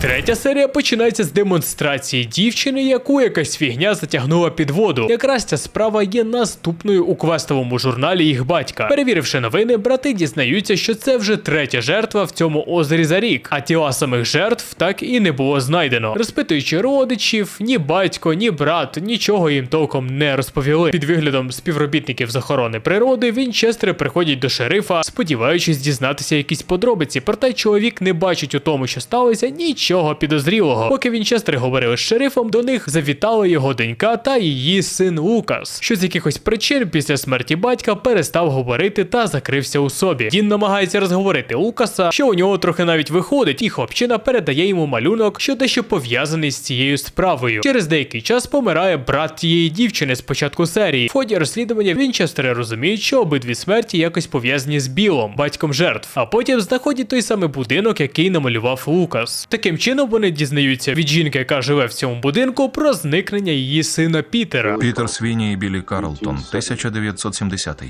Третя серія починається з демонстрації дівчини, яку якась фігня затягнула під воду. Якраз ця справа є наступною у квестовому журналі їх батька. Перевіривши новини, брати дізнаються, що це вже третя жертва в цьому озері за рік, а тіла самих жертв так і не було знайдено. Розпитуючи родичів, ні батько, ні брат нічого їм толком не розповіли. Під виглядом співробітників з охорони природи Вінчестери приходять до шерифа, сподіваючись дізнатися якісь подробиці. Проте чоловік не бачить у тому, що сталося, нічого підозрілого. Поки Вінчестери говорили з шерифом, до них завітали його донька та її син Лукас, що з якихось причин після смерті батька перестав говорити та закрився у собі. Дін намагається розговорити Лукаса, що у нього трохи навіть виходить, і хлопчина передає йому малюнок, що дещо пов'язаний з цією справою. Через деякий час помирає брат тієї дівчини з початку серії. В ході розслідування Вінчестери розуміють, що обидві смерті якось пов'язані з Білом, батьком жертв, а потім знаходять той самий будинок, який намалював Лукас. Таким чином вони дізнаються від жінки, яка живе в цьому будинку, про зникнення її сина Пітера. Пітер Свіні і Білі Карлтон, 1970